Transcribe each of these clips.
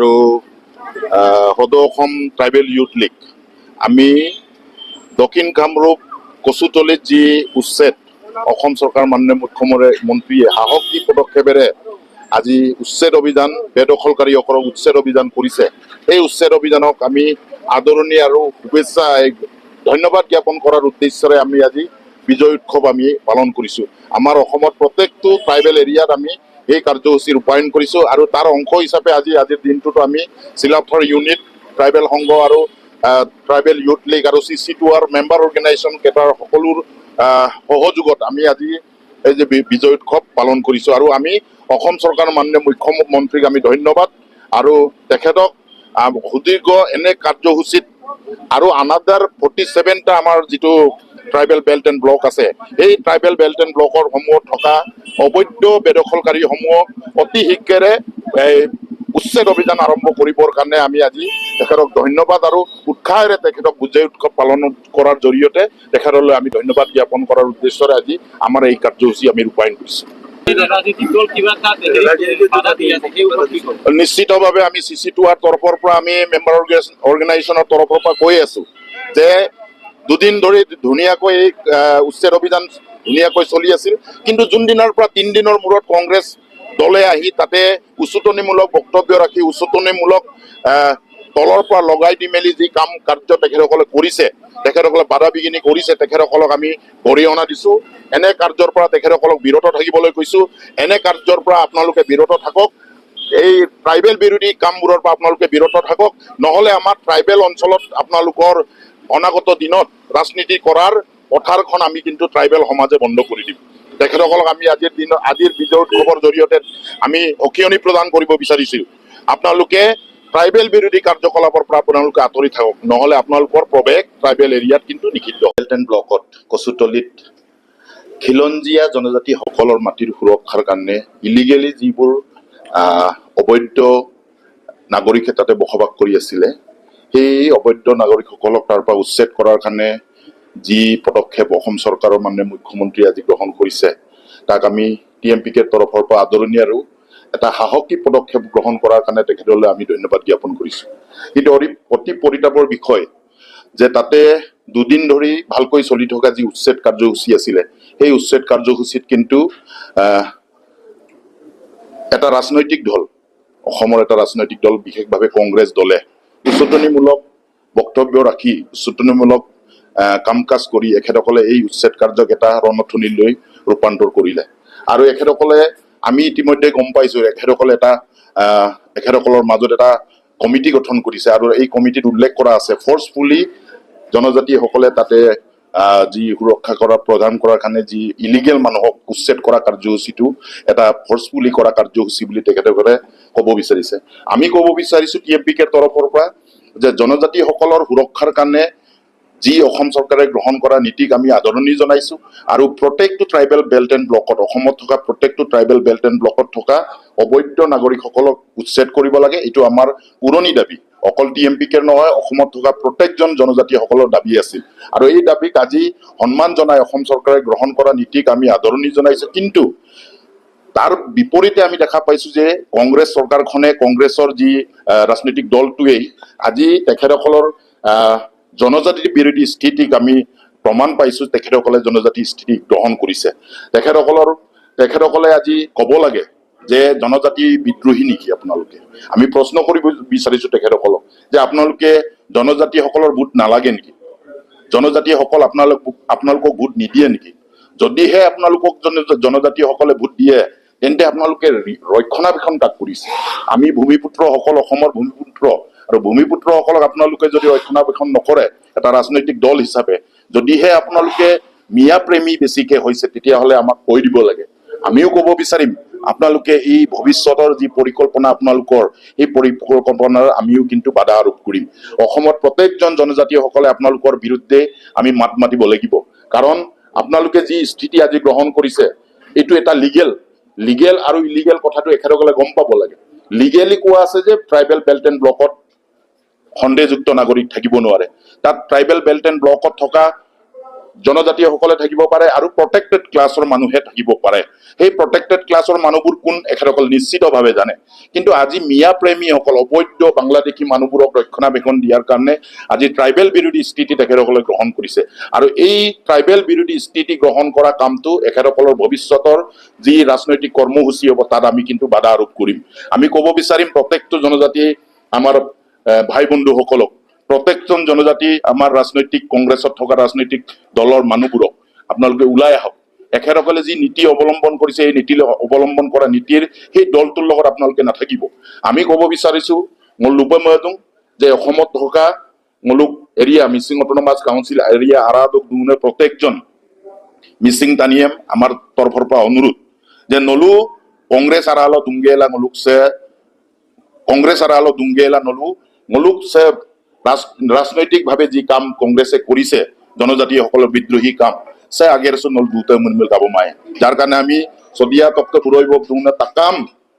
আৰু সদৌ অসম tribal youth League. আমি দক্ষিণ কামৰূপ কচুতলিত যি উচ্ছেদ, অসম চৰকাৰ মাননীয় মুখ্যমন্ত্ৰীয়ে সাহস দি পদক্ষেপেৰে আজি উচ্ছেদ অভিযান, বেদখলকাৰীসকলক উচ্ছেদ অভিযান কৰিছে। সেই উচ্ছেদ অভিযানক আমি আদৰণি আৰু শুভেচ্ছা ধন্যবাদ জ্ঞাপন কৰাৰ উদ্দেশ্যৰে আমি আজি বিজয় উৎসৱ আমি পালন কৰিছোঁ। আমাৰ অসমত প্ৰত্যেকটো ট্ৰাইবেল এৰিয়াত আমি এই কাৰ্যসূচী ৰূপায়ণ কৰিছোঁ আৰু তাৰ অংশ হিচাপে আজি আজিৰ দিনটোতো আমি চিলাপথৰ ইউনিট ট্ৰাইবেল সংঘ আৰু ট্ৰাইবেল ইউথ লীগ আৰু চি চি টুৰ মেম্বাৰ অৰ্গেনাইজেশ্যন কেইটাৰ সকলোৰ সহযোগত আমি আজি এই যে বিজয় উৎসৱ পালন কৰিছোঁ। আৰু আমি অসম চৰকাৰৰ মাননীয় মুখ্যমন্ত্ৰীক আমি ধন্যবাদ। আৰু তেখেতক সুদীৰ্ঘ এনে কাৰ্যসূচীত আৰু আনাদাৰ ফৰ্টি ছেভেনটা আমাৰ যিটো ট্ৰাইবেল বেল্ট এণ্ড ব্লক আছে সেই ট্ৰাইবেল বেল্ট এণ্ড ব্লকৰ সমূহত থকা অবৈধ বেদখলকাৰীসমূহক অতি শীঘ্ৰে, এই, উচ্ছেদ অভিযান আৰম্ভ কৰিবৰ কাৰণে আমি আজি তেখেতক ধন্যবাদ আৰু উৎসাহেৰে তেখেতক বিজয় উৎসৱ পালন কৰাৰ জৰিয়তে তেখেতলৈ আমি ধন্যবাদ জ্ঞাপন কৰাৰ উদ্দেশ্যৰে আজি আমাৰ এই কাৰ্যসূচী আমি ৰূপায়ণ কৰিছোঁ? নিশ্চিতভাৱে আমি চি চি টুৱাৰ তৰফৰ পৰা আমি মেম্বাৰ অৰ্গেনাইজেশ্যনৰ তৰফৰ পৰা কৈ আছো যে দুদিন ধৰি ধুনীয়াকৈ এই উচ্ছেদ অভিযান ধুনীয়াকৈ চলি আছিল। কিন্তু যোনদিনাৰ পৰা তিনিদিনৰ মূৰত কংগ্ৰেছ দলে আহি তাতে উচতনিমূলক বক্তব্য ৰাখি, উচতনিমূলক তলৰ পৰা লগাই দি মেলি যি কাম কাৰ্য তেখেতসকলে কৰিছে, তেখেতসকলে বাধা বিঘিনি কৰিছে, তেখেতসকলক আমি অৰিহণা দিছো। এনে কাৰ্যৰ পৰা তেখেতসকলক বিৰত থাকিবলৈ কৈছো। এনে কাৰ্যৰ পৰা আপোনালোকে বিৰত থাকক। এই ট্ৰাইবেল বিৰোধী কামবোৰৰ পৰা আপোনালোকে বিৰত থাকক। নহলে আমাৰ ট্ৰাইবেল অঞ্চলত আপোনালোকৰ অনাগত দিনত ৰাজনীতি কৰাৰ পথাৰখন আমি কিন্তু ট্ৰাইবেল সমাজে বন্ধ কৰি দিম। তেখেতসকলক আমি আজিৰ দিনত আজিৰ বিজয় উৎসৱৰ জৰিয়তে আমি সকিয়নি প্ৰদান কৰিব বিচাৰিছোঁ। আপোনালোকে ট্ৰাইবেল বিৰোধী কাৰ্যকলাপৰ পৰা আপোনালোকে আঁতৰি থাকক। নহলে আপোনালোকৰ প্ৰৱেশ ট্ৰাইবেল এৰিয়াত কিন্তু নিষিদ্ধ। বেল্ট এণ্ড ব্লকত কচুতলিত খিলঞ্জীয়া জনজাতিসকলৰ মাটিৰ সুৰক্ষাৰ কাৰণে ইলিগেলি যিবোৰ অবৈধ নাগৰিকে তাতে বসবাস কৰি আছিলে সেই অবৈধ নাগৰিকসকলক তাৰ পৰা উচ্ছেদ কৰাৰ কাৰণে যি পদক্ষেপ অসম চৰকাৰৰ মাননীয় মুখ্যমন্ত্ৰীয়ে আজি গ্ৰহণ কৰিছে, তাক আমি টি এম পি কেৰ তৰফৰ পৰা আদৰণি আৰু এটা সাহসী পদক্ষেপ গ্ৰহণ কৰাৰ কাৰণে তেখেতলৈ আমি ধন্যবাদ জ্ঞাপন কৰিছোঁ। কিন্তু অতি অতি পৰিতাপৰ বিষয় যে তাতে দুদিন ধৰি ভালকৈ চলি থকা যি উচ্ছেদ কাৰ্যসূচী আছিলে, সেই উচ্ছেদ কাৰ্যসূচীত কিন্তু এটা ৰাজনৈতিক দল, অসমৰ এটা ৰাজনৈতিক দল, বিশেষভাৱে কংগ্ৰেছ দলে উচতনিমূলক বক্তব্য ৰাখি উচতনিমূলক কাম কাজ কৰি এখেতসকলে এই উচ্ছেদ কাৰ্যক এটা ৰণথনীলৈ ৰূপান্তৰ কৰিলে। আৰু এখেতসকলে আমি ইতিমধ্যে গম পাইছো এখেতসকলে এটা এখেতসকলৰ মাজত এটা কমিটি গঠন কৰিছে। আৰু এই কমিটিত উল্লেখ কৰা আছে ফৰ্চফুলি জনজাতিসকলে তাতে যি সুৰক্ষা কৰা, প্ৰদান কৰাৰ কাৰণে যি ইলিগেল মানুহক উচ্ছেদ কৰা কাৰ্যসূচীটো এটা ফৰ্চফুলি কৰা কাৰ্যসূচী বুলি তেখেতসকলে ক'ব বিচাৰিছে। আমি ক'ব বিচাৰিছোঁ টি এম পি কে তৰফৰ পৰা যে জনজাতিসকলৰ সুৰক্ষাৰ কাৰণে যি অসম চৰকাৰে গ্ৰহণ কৰা নীতিক আমি আদৰণি জনাইছো আৰু প্ৰত্যেকটো ট্ৰাইবেল বেল্ট এণ্ড ব্লকত অসমত থকা প্ৰত্যেকটো ট্ৰাইবেল বেল্ট এণ্ড ব্লকত থকা অবৈধ নাগৰিকসকলক উচ্ছেদ কৰিব লাগে এইটো আমাৰ পুৰণি দাবী। অকল টি এম পি কেৰ নহয় অসমত থকা প্ৰত্যেকজন জনজাতিসকলৰ দাবী আছিল। আৰু এই দাবীক আজি সন্মান জনাই অসম চৰকাৰে গ্ৰহণ কৰা নীতিক আমি আদৰণি জনাইছো। কিন্তু তাৰ বিপৰীতে আমি দেখা পাইছো যে কংগ্ৰেছ চৰকাৰখনে কংগ্ৰেছৰ যি ৰাজনৈতিক দলটোৱেই আজি তেখেতসকলৰ জনজাতি বিৰোধী স্থিতিক আমি প্ৰমাণ পাইছো, তেখেতসকলে জনজাতি স্থিতি গ্ৰহণ কৰিছে। তেখেতসকলৰ, তেখেতসকলে আজি ক'ব লাগে যে জনজাতি বিদ্ৰোহী নেকি আপোনালোকে? আমি প্ৰশ্ন কৰিব বিচাৰিছো তেখেতসকলক যে আপোনালোকে জনজাতিসকলৰ ভোট নালাগে নেকি? জনজাতিসকল আপোনালোক, আপোনালোকক ভোট নিদিয়ে নেকি? যদিহে আপোনালোকক জন- জনজাতিসকলে ভোট দিয়ে, তেন্তে আপোনালোকে ৰক্ষণাবেক্ষণ কাক কৰিছে। আমি ভূমিপুত্ৰসকল, অসমৰ ভূমিপুত্ৰ আৰু ভূমিপুত্ৰসকলক আপোনালোকে যদি ৰক্ষণাবেক্ষণ নকৰে, এটা ৰাজনৈতিক দল হিচাপে, যদিহে আপোনালোকে মিয়া প্ৰেমী বেছিকে হৈছে, তেতিয়াহ'লে আমাক কৈ দিব লাগে। আমিও ক'ব বিচাৰিম, আপোনালোকে এই ভৱিষ্যতৰ যি পৰিকল্পনা আপোনালোকৰ সেই পৰিকল্পনাৰ আমিও কিন্তু বাধা আৰোপ কৰিম। অসমত প্ৰত্যেকজন জনজাতিসকলে আপোনালোকৰ বিৰুদ্ধে আমি মাত মাতিব লাগিব। কাৰণ, আপোনালোকে যি স্থিতি আজি গ্ৰহণ কৰিছে, এইটো এটা লিগেল লিগেল আৰু ইলিগেল কথাটো এখেতসকলে গম পাব লাগে। লিগেলি কোৱা আছে যে ট্ৰাইবেল বেল্ট এণ্ড ব্লকত সন্দেহযুক্ত নাগৰিক থাকিব নোৱাৰে। তাত ট্ৰাইবেল বেল্ট এণ্ড ব্লকত থকা জনজাতীয়সকলে থাকিব পাৰে আৰু প্ৰটেক্টেড ক্লাছৰ মানুহে থাকিব পাৰে। সেই প্ৰটেক্টেড ক্লাছৰ মানুহবোৰ কোন এখেতসকল নিশ্চিতভাৱে জানে। কিন্তু আজি মিয়া প্ৰেমীসকল, অবৈধ বাংলাদেশী মানুহবোৰক ৰক্ষণাবেক্ষণ দিয়াৰ কাৰণে আজি ট্ৰাইবেল বিৰোধী স্থিতি তেখেতসকলে গ্ৰহণ কৰিছে। আৰু এই ট্ৰাইবেল বিৰোধী স্থিতি গ্ৰহণ কৰা কামটো এখেতসকলৰ ভৱিষ্যতৰ যি ৰাজনৈতিক কৰ্মসূচী হ'ব, তাত আমি কিন্তু বাধা আৰোপ কৰিম। আমি ক'ব বিচাৰিম, প্ৰত্যেকটো জনজাতি আমাৰ ভাই বন্ধুসকলক, প্ৰত্যেকজন জনজাতি আমাৰ ৰাজনৈতিক কংগ্ৰেছত থকা ৰাজনৈতিক দলৰ মানুহবোৰক আপোনালোকে ওলাই আহক। এখেতসকলে যি নীতি অৱলম্বন কৰিছে, এই নীতি অৱলম্বন কৰা নীতিৰ সেই দলটোৰ লগত আপোনালোকে নাথাকিব। আমি ক'ব বিচাৰিছো মোৰ যে অসমত থকা মুলুক এৰিয়া, মিচিং কাউন্সিল এৰিয়া, আৰাদক দুনে প্ৰত্যেকজন মিচিং তানিয়েম আমাৰ তৰফৰ পৰা অনুৰোধ যে নলু কংগ্ৰেছ আৰাল দুংগেলা নলুকছে কংগ্ৰেছ আৰাল দুংগেলা নলু নলুকছে ৰাজ, ৰাজনৈতিকভাৱে যি কাম কংগ্ৰেছে কৰিছে, জনজাতিসকলৰ বিদ্ৰোহী কাম সে আগের নল দুতে মুনমিল গাব মায়ে। যার কারণে আমি সদিয়া তপ্ত পুরৈব দুংনা তাকাম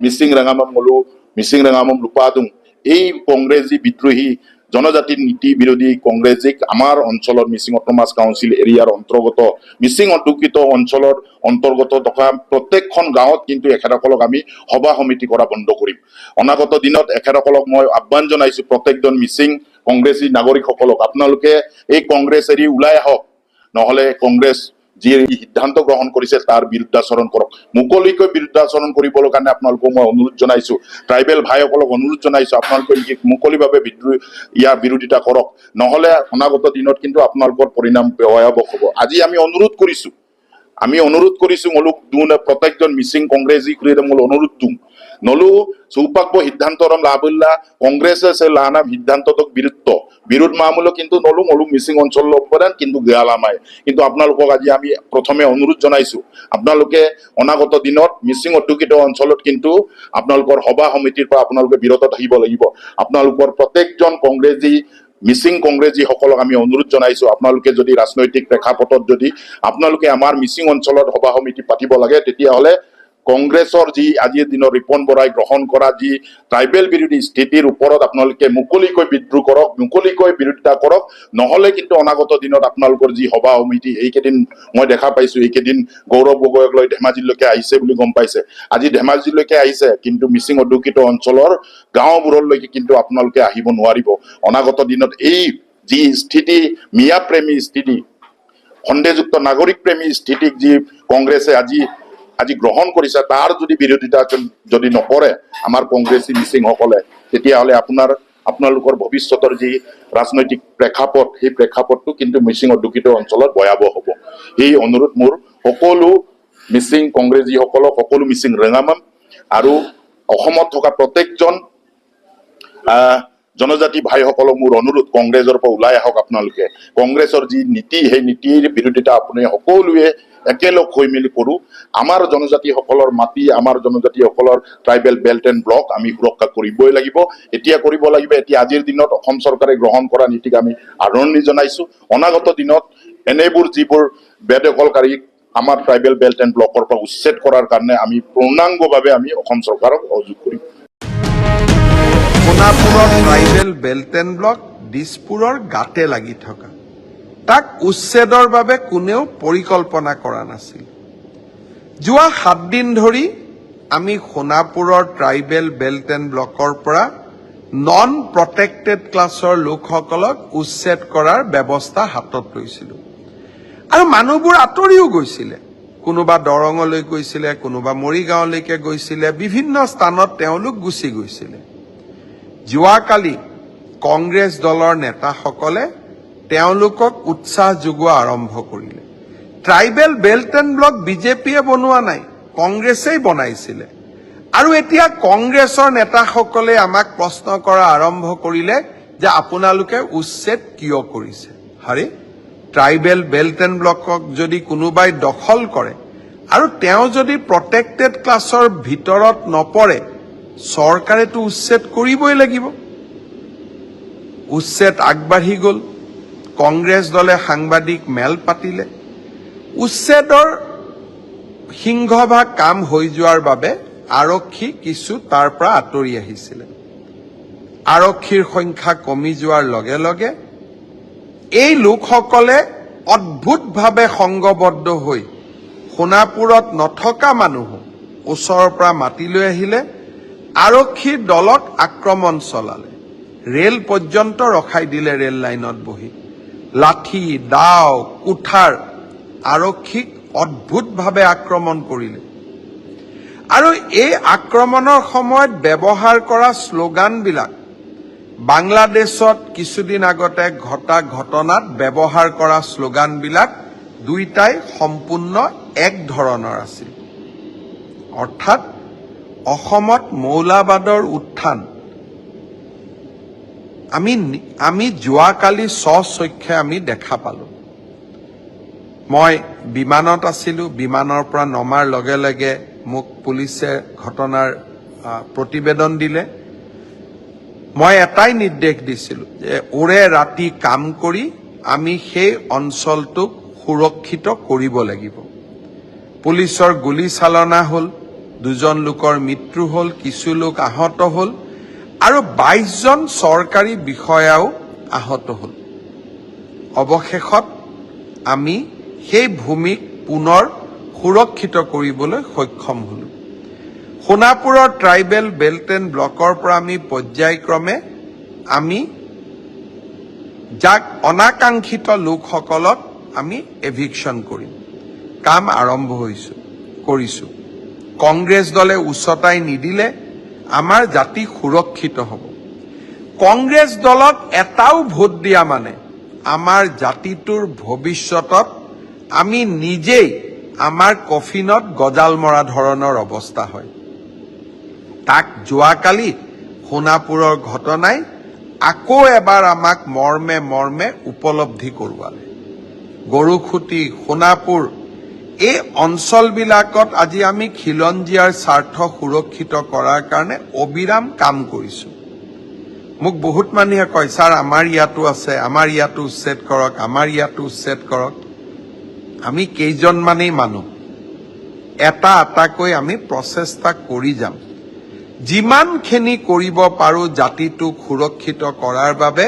মিসিং রাঙামাম মলু মিসিং রাঙামাম লুপাদুং এই কংগ্ৰেছ যি বিদ্ৰোহী জনজাতিৰ নীতি বিৰোধী কংগ্ৰেছিক আমাৰ অঞ্চলৰ মিচিং অটমাছ কাউন্সিল এৰিয়াৰ অন্তৰ্গত মিচিং অধ্যুষিত অঞ্চলৰ অন্তৰ্গত থকা প্ৰত্যেকখন গাঁৱত কিন্তু এখেতসকলক আমি সভা সমিতি কৰা বন্ধ কৰিম। অনাগত দিনত এখেতসকলক মই আহ্বান জনাইছো, প্ৰত্যেকজন মিচিং কংগ্ৰেছী নাগৰিকসকলক, আপোনালোকে এই কংগ্ৰেছ এৰি ওলাই আহক, নহলে কংগ্ৰেছ যি সিদ্ধান্ত গ্ৰহণ কৰিছে, তাৰ বিৰুদ্ধাচৰণ কৰক। মুকলিকৈ বিৰুদ্ধাচৰণ কৰিবলৈ কাৰণে আপোনালোকক মই অনুৰোধ জনাইছো। ট্ৰাইবেল ভাইসকলক অনুৰোধ জনাইছো, আপোনালোকে মুকলিভাৱে বিদ্ৰোহ, ইয়াৰ বিৰোধিতা কৰক। নহলে অনাগত দিনত কিন্তু আপোনালোকৰ পৰিণাম ভয়াৱহ হ'ব। আজি আমি অনুৰোধ কৰিছো। আমি অনুৰোধ কৰিছো, মলুক দুন প্ৰত্যেকজন মিচিং কংগ্ৰেছী খুৰীৰে মূল অনুৰোধ দিওঁ নলু সৌপাগ্য সিদ্ধান্তরম লাভুল্লা কংগ্রেসে সে লানাম সিদ্ধান্তক বিরুদ্ধ। বিৰোধ মামূল কিন্তু নলু, মলু মিচিং অঞ্চল অৱদান কিন্তু গেয়ালামাই কিন্তু আপোনালোকক আজি আমি প্ৰথমে অনুৰোধ জনাইছো। আপোনালোকে অনাগত দিনত মিচিং অধ্যুষিত অঞ্চলত কিন্তু আপোনালোকৰ সভা সমিতিৰ পৰা আপোনালোকে বিৰত থাকিব লাগিব। আপোনালোকৰ প্ৰত্যেকজন কংগ্ৰেছী মিচিং কংগ্ৰেছীসকলক আমি অনুৰোধ জনাইছো, আপোনালোকে যদি ৰাজনৈতিক প্ৰেক্ষাপটত যদি আপোনালোকে আমাৰ মিচিং অঞ্চলত সভা সমিতি পাতিব লাগে, তেতিয়াহ'লে কংগ্ৰেছৰ যি আজিৰ দিনৰ ৰিপন বৰাই গ্ৰহণ কৰা যি ট্ৰাইবেল বিৰোধী স্থিতিৰ ওপৰত আপোনালোকে মুকলিকৈ বিদ্ৰোহ কৰক, মুকলিকৈ বিৰোধিতা কৰক, নহলে কিন্তু অনাগত দিনত আপোনালোকৰ যি সভা সমিতি, এইকেইদিন মই দেখা পাইছো, এইকেইদিন গৌৰৱ গগৈক লৈ ধেমাজিলৈকে আহিছে বুলি গম পাইছে। আজি ধেমাজিলৈকে আহিছে, কিন্তু মিচিং অধ্যুষিত অঞ্চলৰ গাঁওবোৰলৈকে কিন্তু আপোনালোকে আহিব নোৱাৰিব। অনাগত দিনত এই যি স্থিতি, মিয়া প্ৰেমী স্থিতি, সন্দেহযুক্ত নাগৰিক প্ৰেমী স্থিতিক যি কংগ্ৰেছে আজি আজি গ্ৰহণ কৰিছে, তাৰ যদি বিৰোধিতা যদি নকৰে, আমাৰ কংগ্ৰেছী মিচিংসকলে, তেতিয়াহ'লে আপোনাৰ, আপোনালোকৰ ভৱিষ্যতৰ যি ৰাজনৈতিক প্ৰেক্ষাপট, সেই প্ৰেক্ষাপটটো কিন্তু মিচিং অধ্যুষিত অঞ্চলত ভয়াৱহ হ'ব। সেই অনুৰোধ মোৰ সকলো মিচিং কংগ্ৰেছীসকলক, সকলো মিচিং ৰেঙামাম আৰু অসমত থকা প্ৰত্যেকজন জনজাতি ভাইসকলক মোৰ অনুৰোধ, কংগ্ৰেছৰ পৰা ওলাই আহক আপোনালোকে। কংগ্ৰেছৰ যি নীতি, সেই নীতিৰ বিৰোধিতা আপুনি সকলোৱে একেলগ হৈ মেলি কৰো। আমাৰ জনজাতিসকলৰ মাটি আমাৰ জনজাতিসকলৰ ট্ৰাইবেল বেল্ট এণ্ড ব্লক আমি সুৰক্ষা কৰিবই লাগিব। এতিয়া কৰিব লাগিব এতিয়া আজিৰ দিনত অসম চৰকাৰে গ্ৰহণ কৰা নীতিক আমি আদৰণি জনাইছো। অনাগত দিনত এনেবোৰ যিবোৰ বেদখলকাৰীক আমাৰ ট্ৰাইবেল বেল্ট এণ্ড ব্লকৰ পৰা উচ্ছেদ কৰাৰ কাৰণে আমি পূৰ্ণাংগভাৱে আমি অসম চৰকাৰক সহযোগ কৰিম। সোণাপুৰৰ ট্ৰাইবেল বেল্ট এণ্ড ব্লক দিছপুৰৰ গাতে লাগি থকা। তাক উচ্ছেদৰ বাবে কোনেও পৰিকল্পনা কৰা নাছিল। যোৱা সাতদিন ধৰি আমি সোণাপুৰৰ ট্ৰাইবেল বেল্ট এণ্ড ব্লকৰ পৰা নন প্ৰটেক্টেড ক্লাছৰ লোকসকলক উচ্ছেদ কৰাৰ ব্যৱস্থা হাতত লৈছিলোঁ। আৰু মানুহবোৰ আঁতৰিও গৈছিলে। কোনোবা দৰঙলৈ গৈছিলে কোনোবা মৰিগাঁৱলৈকে গৈছিলে বিভিন্ন স্থানত তেওঁলোক গুচি গৈছিলে। যোৱাকালি কংগ্ৰেছ দলৰ নেতাসকলে তেওঁলোকক উৎসাহ যোগোৱা আৰম্ভ কৰিলে। ট্ৰাইবেল বেল্ট এণ্ড ব্লক বিজেপিয়ে বনোৱা নাই কংগ্ৰেছেই বনাইছিলে। আৰু এতিয়া কংগ্ৰেছৰ নেতাসকলে আমাক প্ৰশ্ন কৰা আৰম্ভ কৰিলে যে আপোনালোকে উচ্ছেদ কিয় কৰিছে? হাৰে ট্ৰাইবেল বেল্ট এণ্ড ব্লকক যদি কোনোবাই দখল কৰে আৰু তেওঁ যদি প্ৰটেক্টেড ক্লাছৰ ভিতৰত নপৰে চৰকাৰেতো উচ্ছেদ কৰিবই লাগিব। উচ্ছেদ আগবাঢ়ি গ'ল। কংগ্ৰেছ দলে সাংবাদিক মেল পাতিলে। উচ্ছেদৰ সিংহভাগ কাম হৈ যোৱাৰ বাবে আৰক্ষী কিছু তাৰ পৰা আঁতৰি আহিছিলে। আৰক্ষীৰ সংখ্যা কমি যোৱাৰ লগে লগে এই লোকসকলে অদ্ভুতভাৱে সংঘবদ্ধ হৈ সোণাপুৰত নথকা মানুহো ওচৰৰ পৰা মাতি লৈ আহিলে। আৰক্ষীৰ দলক আক্ৰমণ চলালে। ৰেল পৰ্যন্ত ৰখাই দিলে ৰেল লাইনত বহি। লাঠি দাও কুঠাৰ আৰক্ষীক অদ্ভুতভাৱে আক্ৰমণ কৰিলে। আৰু এই আক্ৰমণৰ সময়ত ব্যৱহাৰ কৰা শ্লোগানবিলাক বাংলাদেশত কিছুদিন আগতে ঘটা ঘটনাত ব্যৱহাৰ কৰা শ্লোগানবিলাক দুইটাই সম্পূৰ্ণ এক ধৰণৰ আছিল। অৰ্থাৎ অসমত মৌলাবাদৰ উত্থান আমি আমি যোৱাকালি স্বচক্ষে আমি দেখা পালো। মই বিমানত আছিলো বিমানৰ পৰা নমাৰ লগে লগে মোক পুলিচে ঘটনাৰ প্ৰতিবেদন দিলে। মই এটাই নিৰ্দেশ দিছিলো যে ওৰে ৰাতি কাম কৰি আমি সেই অঞ্চলটোক সুৰক্ষিত কৰিব লাগিব। পুলিচৰ গুলীচালনা হ'ল দুজন লোকৰ মৃত্যু হ'ল কিছু লোক আহত হ'ল আৰু বাইশজন চৰকাৰী বিষয়াও আহত হ'ল। অৱশেষত আমি সেই ভূমিক পুনৰ সুৰক্ষিত কৰিবলৈ সক্ষম হ'লো। সোণাপুৰৰ ট্ৰাইবেল বেল্ট এণ্ড ব্লকৰ পৰা আমি পৰ্যায়ক্ৰমে আমি যাক অনাকাংক্ষিত লোকসকলক আমি এভিকশ্যন কৰিম। কাম আৰম্ভ হৈছো কৰিছো। কংগ্ৰেছ দলে উচতাই নিদিলে আমাৰ জাতি সুৰক্ষিত হ'ব। কংগ্ৰেছ দলক এটাও ভোট দিয়া মানে আমাৰ জাতিটোৰ ভৱিষ্যতত আমি নিজেই আমাৰ কফিনত গজাল মৰা ধৰণৰ অৱস্থা হয়। তাক যোৱাকালি সোণাপুৰৰ ঘটনাই আকৌ এবাৰ আমাক মৰ্মে মৰ্মে উপলব্ধি কৰোৱালে। গৰুখুটি সোণাপুৰ এই অঞ্চলবিলাকত আজি আমি খিলঞ্জীয়াৰ স্বাৰ্থ সুৰক্ষিত কৰাৰ কাৰণে অবিৰাম কাম কৰিছো। মোক বহুত মানুহে কয়, ছাৰ, আমাৰ ইয়াতো আছে, আমাৰ ইয়াতো উচ্ছেদ কৰক, আমাৰ ইয়াতো উচ্ছেদ কৰক। আমি কেইজনমানেই মানুহ। এটা এটাকৈ আমি প্ৰচেষ্টা কৰি যাম। যিমানখিনি কৰিব পাৰো জাতিটোক সুৰক্ষিত কৰাৰ বাবে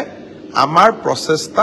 আমাৰ প্ৰচেষ্টা